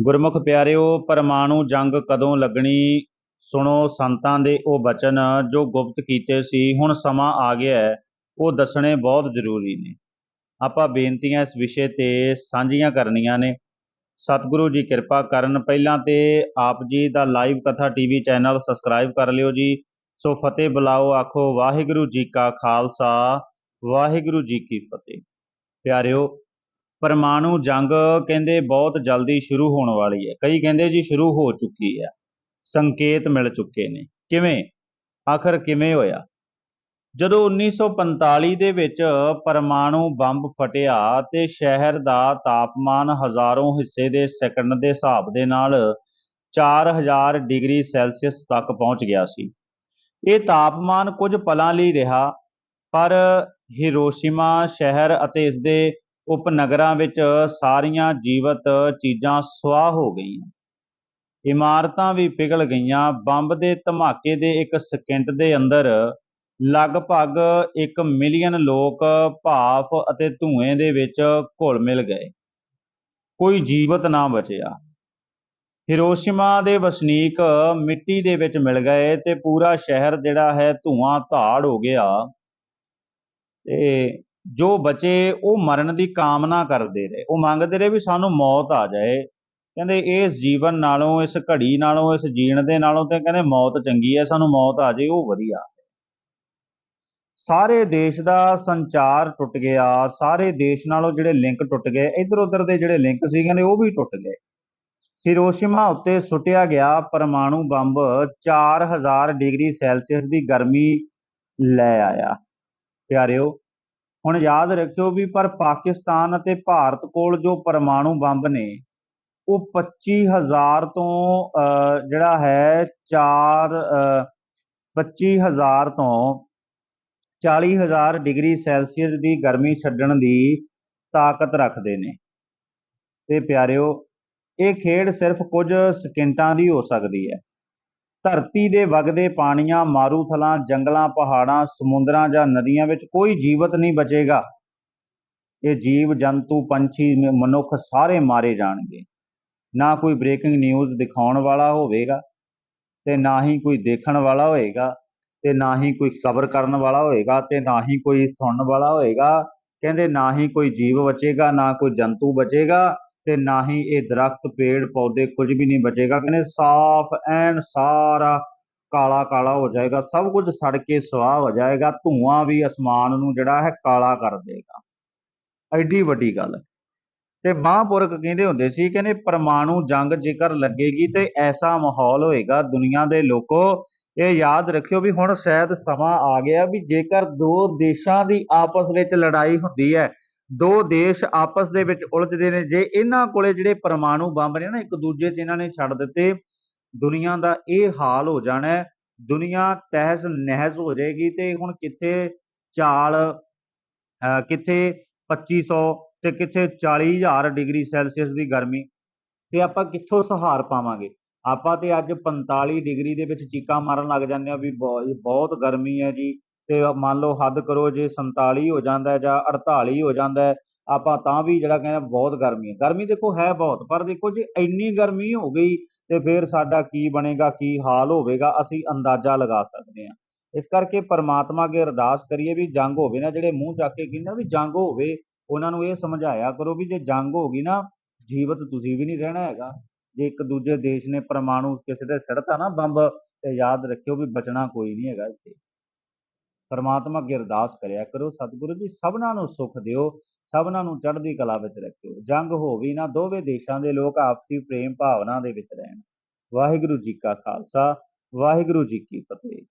ਗੁਰਮੁਖ ਪਿਆਰਿਓ, ਪਰਮਾਣੂ ਜੰਗ ਕਦੋਂ ਲੱਗਣੀ? ਸੁਣੋ ਸੰਤਾਂ ਦੇ ਉਹ ਬਚਨ ਜੋ ਗੁਪਤ ਕੀਤੇ ਸੀ, ਹੁਣ ਸਮਾਂ ਆ ਗਿਆ ਹੈ, ਉਹ ਦੱਸਣੇ ਬਹੁਤ ਜ਼ਰੂਰੀ ਨੇ। ਆਪਾਂ ਬੇਨਤੀਆਂ ਇਸ ਵਿਸ਼ੇ ਤੇ ਸਾਂਝੀਆਂ ਕਰਨੀਆਂ ਨੇ। ਸਤਿਗੁਰੂ ਜੀ ਕਿਰਪਾ ਕਰਨ, ਪਹਿਲਾਂ ਤੇ ਆਪ ਜੀ ਦਾ ਲਾਈਵ ਕਥਾ ਟੀਵੀ ਚੈਨਲ ਸਬਸਕ੍ਰਾਈਬ ਕਰ ਲਿਓ ਜੀ। ਸੋ ਫਤਿਹ ਬੁਲਾਓ, ਆਖੋ ਵਾਹਿਗੁਰੂ ਜੀ ਕਾ ਖਾਲਸਾ, ਵਾਹਿਗੁਰੂ ਜੀ ਕੀ ਫਤਿਹ। ਪਿਆਰਿਓ ਪਰਮਾਣੂ ਜੰਗ ਕਹਿੰਦੇ ਬਹੁਤ ਜਲਦੀ ਸ਼ੁਰੂ ਹੋਣ ਵਾਲੀ ਹੈ। ਕਈ ਕਹਿੰਦੇ ਜੀ ਸ਼ੁਰੂ ਹੋ ਚੁੱਕੀ ਹੈ। ਸੰਕੇਤ ਮਿਲ ਚੁੱਕੇ ਨੇ। ਕਿਵੇਂ? ਆਖਰ ਕਿਵੇਂ ਹੋਇਆ? ਜਦੋਂ 1945 ਦੇ ਵਿੱਚ ਪਰਮਾਣੂ ਬੰਬ ਫਟਿਆ ਤੇ ਸ਼ਹਿਰ ਦਾ ਤਾਪਮਾਨ ਹਜ਼ਾਰੋਂ ਹਿੱਸੇ ਦੇ ਸੈਕਿੰਡ ਦੇ ਹਿਸਾਬ ਦੇ ਨਾਲ 4000 ਡਿਗਰੀ ਸੈਲਸੀਅਸ ਤੱਕ ਪਹੁੰਚ ਗਿਆ ਸੀ। ਇਹ ਤਾਪਮਾਨ ਕੁਝ ਪਲਾਂ ਲਈ ਰਿਹਾ, ਪਰ ਹਿਰੋਸ਼ੀਮਾ ਸ਼ਹਿਰ ਅਤੇ ਇਸ ਦੇ ਉਪਨਗਰਾਂ ਵਿੱਚ ਸਾਰੀਆਂ ਜੀਵਤ ਚੀਜ਼ਾਂ ਸੁਆਹ ਹੋ ਗਈਆਂ। ਇਮਾਰਤਾਂ ਵੀ ਪਿਘਲ ਗਈਆਂ। ਬੰਬ ਦੇ ਧਮਾਕੇ ਦੇ ਇੱਕ ਸਕਿੰਟ ਦੇ ਅੰਦਰ ਲਗਭਗ 1 ਮਿਲੀਅਨ ਲੋਕ ਭਾਫ ਅਤੇ ਧੂਏ ਦੇ ਵਿੱਚ ਘੁਲ ਮਿਲ ਗਏ। ਕੋਈ ਜੀਵਤ ਨਾ ਬਚਿਆ। ਹਿਰੋਸ਼ੀਮਾ ਦੇ ਵਸਨੀਕ ਮਿੱਟੀ ਦੇ ਵਿੱਚ ਮਿਲ ਗਏ ਤੇ ਪੂਰਾ ਸ਼ਹਿਰ ਜਿਹੜਾ ਹੈ ਧੂਆਂ ਧਾੜ ਹੋ ਗਿਆ। ਤੇ ਜੋ ਬਚੇ ਉਹ ਮਰਨ ਦੀ ਕਾਮਨਾ ਕਰਦੇ ਰਹੇ, ਉਹ ਮੰਗਦੇ ਰਹੇ ਵੀ ਸਾਨੂੰ ਮੌਤ ਆ ਜਾਏ। ਕਹਿੰਦੇ ਇਸ ਜੀਵਨ ਨਾਲੋਂ, ਇਸ ਘੜੀ ਨਾਲੋਂ, ਇਸ ਜੀਣ ਦੇ ਨਾਲੋਂ ਤੇ ਕਹਿੰਦੇ ਮੌਤ ਚੰਗੀ ਹੈ, ਸਾਨੂੰ ਮੌਤ ਆ ਜਾਏ, ਉਹ ਵਧੀਆ ਸਾਰੇ ਦੇਸ਼ ਦਾ ਸੰਚਾਰ ਟੁੱਟ ਗਿਆ, ਸਾਰੇ ਦੇਸ਼ ਨਾਲੋਂ ਜਿਹੜੇ ਲਿੰਕ ਟੁੱਟ ਗਏ ਇਧਰ ਉਧਰ ਦੇ ਜਿਹੜੇ ਲਿੰਕ ਸੀ ਕਹਿੰਦੇ ਉਹ ਵੀ ਟੁੱਟ ਗਏ। ਹਿਰੋਸ਼ੀਮਾ ਉੱਤੇ ਸੁੱਟਿਆ ਗਿਆ ਪਰਮਾਣੂ ਬੰਬ 4000 ਡਿਗਰੀ ਸੈਲਸੀਅਸ ਦੀ ਗਰਮੀ ਲੈ ਆਇਆ। ਪਿਆਰਿਓ ਹੁਣ ਯਾਦ ਰੱਖਿਓ ਵੀ ਪਰ ਪਾਕਿਸਤਾਨ ਅਤੇ ਭਾਰਤ ਕੋਲ ਜੋ ਪਰਮਾਣੂ ਬੰਬ ਨੇ, ਉਹ 25000 ਤੋਂ ਜਿਹੜਾ ਹੈ 4 25000 ਤੋਂ 40000 ਡਿਗਰੀ ਸੈਲਸੀਅਸ ਦੀ ਗਰਮੀ ਛੱਡਣ ਦੀ ਤਾਕਤ ਰੱਖਦੇ ਨੇ। ਤੇ ਪਿਆਰਿਓ, ਇਹ ਖੇਡ ਸਿਰਫ ਕੁਝ ਸਕਿੰਟਾਂ ਦੀ ਹੋ ਸਕਦੀ ਹੈ। ਧਰਤੀ ਦੇ ਵਗਦੇ ਪਾਣੀਆਂ, ਮਾਰੂਥਲਾਂ, ਜੰਗਲਾਂ, ਪਹਾੜਾਂ, ਸਮੁੰਦਰਾਂ ਜਾਂ ਨਦੀਆਂ ਵਿੱਚ ਕੋਈ ਜੀਵਤ ਨਹੀਂ ਬਚੇਗਾ। ਇਹ ਜੀਵ, ਜੰਤੂ, ਪੰਛੀ ਮਨੁੱਖ ਸਾਰੇ ਮਾਰੇ ਜਾਣਗੇ। ਨਾ ਕੋਈ ਬ੍ਰੇਕਿੰਗ ਨਿਊਜ਼ ਦਿਖਾਉਣ ਵਾਲਾ ਹੋਵੇਗਾ ਤੇ ਨਾ ਹੀ ਕੋਈ ਦੇਖਣ ਵਾਲਾ ਹੋਏਗਾ ਤੇ ਨਾ ਹੀ ਕੋਈ ਕਵਰ ਕਰਨ ਵਾਲਾ ਹੋਏਗਾ ਤੇ ਨਾ ਹੀ ਕੋਈ ਸੁਣਨ ਵਾਲਾ ਹੋਏਗਾ ਕਹਿੰਦੇ ਨਾ ਹੀ ਕੋਈ ਜੀਵ ਬਚੇਗਾ, ਨਾ ਕੋਈ ਜੰਤੂ ਬਚੇਗਾ। ਤੇ ਨਾ ਹੀ ਇਹ ਦਰਖਤ, ਪੇੜ, ਪੌਦੇ ਕੁਝ ਵੀ ਨਹੀਂ ਬਚੇਗਾ। ਕਹਿੰਦੇ ਸਾਫ਼ ਐਨ ਸਾਰਾ ਕਾਲਾ ਕਾਲਾ ਹੋ ਜਾਏਗਾ, ਸਭ ਕੁਝ ਸੜ ਕੇ ਸਵਾਹ ਹੋ ਜਾਏਗਾ, ਧੂਆਂ ਵੀ ਅਸਮਾਨ ਨੂੰ ਜਿਹੜਾ ਹੈ ਕਾਲਾ ਕਰ ਦੇਗਾ। ਐਡੀ ਵੱਡੀ ਗੱਲ। ਤੇ ਮਹਾਂਪੁਰਖ ਕਹਿੰਦੇ ਹੁੰਦੇ ਸੀ, ਕਹਿੰਦੇ ਪਰਮਾਣੂ ਜੰਗ ਜੇਕਰ ਲੱਗੇਗੀ ਤੇ ਐਸਾ ਮਾਹੌਲ ਹੋਏਗਾ ਦੁਨੀਆ ਦੇ ਲੋਕੋ। ਇਹ ਯਾਦ ਰੱਖਿਓ ਵੀ ਹੁਣ ਸ਼ਾਇਦ ਸਮਾਂ ਆ ਗਿਆ ਵੀ ਜੇਕਰ ਦੋ ਦੇਸ਼ਾਂ ਦੀ ਆਪਸ ਵਿੱਚ ਲੜਾਈ ਹੁੰਦੀ ਹੈ ਦੋ ਦੇਸ਼ ਆਪਸ ਦੇ ਵਿੱਚ ਉਲਝਦੇ ਨੇ। ਜੇ ਇਹਨਾਂ ਕੋਲੇ ਜਿਹੜੇ ਪਰਮਾਣੂ ਬੰਬ ਨੇ ਨਾ, ਇੱਕ ਦੂਜੇ ਤੇ ਇਹਨਾਂ ਨੇ ਛੱਡ ਦਿੱਤੇ, ਦੁਨੀਆ ਦਾ ਇਹ ਹਾਲ ਹੋ ਜਾਣਾ ਹੈ। ਦੁਨੀਆ ਤਹਿਸ ਨਹਿਸ ਹੋ ਜਾਏਗੀ ਤੇ ਹੁਣ ਕਿੱਥੇ ਚਾਲ ਕਿੱਥੇ 2500 ਤੇ ਕਿੱਥੇ 40000 ਡਿਗਰੀ ਸੈਲਸੀਅਸ ਦੀ ਗਰਮੀ ਤੇ ਆਪਾਂ ਕਿੱਥੋਂ ਸਹਾਰ ਪਾਵਾਂਗੇ? ਆਪਾਂ ਤੇ ਅੱਜ 45 ਡਿਗਰੀ ਦੇ ਵਿੱਚ ਚੀਕਾਂ ਮਾਰਨ ਲੱਗ ਜਾਂਦੇ ਆ ਵੀ ਬਹੁਤ ਗਰਮੀ ਹੈ ਜੀ। ਤੇ ਮੰਨ ਲਓ ਹੱਦ ਕਰੋ ਜੇ 47 ਹੋ ਜਾਂਦਾ ਜਾਂ 48 ਹੋ ਜਾਂਦਾ ਆਪਾਂ ਤਾਂ ਵੀ ਜਿਹੜਾ ਕਹਿੰਦੇ ਬਹੁਤ ਗਰਮੀ ਹੈ। ਗਰਮੀ ਦੇਖੋ ਹੈ ਬਹੁਤ, ਪਰ ਦੇਖੋ ਜੇ ਇੰਨੀ ਗਰਮੀ ਹੋ ਗਈ ਤੇ ਫਿਰ ਸਾਡਾ ਕੀ ਬਣੇਗਾ, ਕੀ ਹਾਲ ਹੋਵੇਗਾ, ਅਸੀਂ ਅੰਦਾਜ਼ਾ ਲਗਾ ਸਕਦੇ ਹਾਂ। ਇਸ ਕਰਕੇ ਪਰਮਾਤਮਾ ਅਗੇ ਅਰਦਾਸ ਕਰੀਏ ਵੀ ਜੰਗ ਹੋਵੇ ਨਾ, ਜਿਹੜੇ ਮੂੰਹ ਚੱਕ ਕੇ ਕਹਿੰਦੇ ਵੀ ਜੰਗ ਹੋਵੇ, ਉਹਨਾਂ ਨੂੰ ਇਹ ਸਮਝਾਇਆ ਕਰੋ ਵੀ ਜੇ ਜੰਗ ਹੋ ਗਈ ਨਾ, ਜੀਵਤ ਤੁਸੀਂ ਵੀ ਨਹੀਂ ਰਹਿਣਾ ਹੈਗਾ। ਜੇ ਇੱਕ ਦੂਜੇ ਦੇਸ਼ ਨੇ ਪਰਮਾਣੂ ਕਿਸੇ ਦੇ ਸਿੜਤਾ ਨਾ ਬੰਬ, ਤੇ ਯਾਦ ਰੱਖਿਓ ਵੀ ਬਚਣਾ ਕੋਈ ਨਹੀਂ ਹੈਗਾ ਇੱਥੇ। ਪਰਮਾਤਮਾ ਅੱਗੇ ਅਰਦਾਸ ਕਰਿਆ ਕਰੋ, ਸਤਿਗੁਰੂ ਜੀ, ਸਭਨਾਂ ਨੂੰ ਸੁਖ ਦਿਓ, ਸਭਨਾਂ ਨੂੰ ਚੜ੍ਹਦੀ ਕਲਾ ਵਿੱਚ ਰੱਖਿਓ, ਜੰਗ ਹੋਵੇ ਨਾ, ਦੋਵੇਂ ਦੇਸ਼ਾਂ ਦੇ ਲੋਕ ਆਪਸੀ ਪ੍ਰੇਮ ਭਾਵਨਾ ਦੇ ਵਿੱਚ ਰਹਿਣ। ਵਾਹਿਗੁਰੂ ਜੀ ਕਾ ਖਾਲਸਾ, ਵਾਹਿਗੁਰੂ ਜੀ ਕੀ ਫਤਿਹ।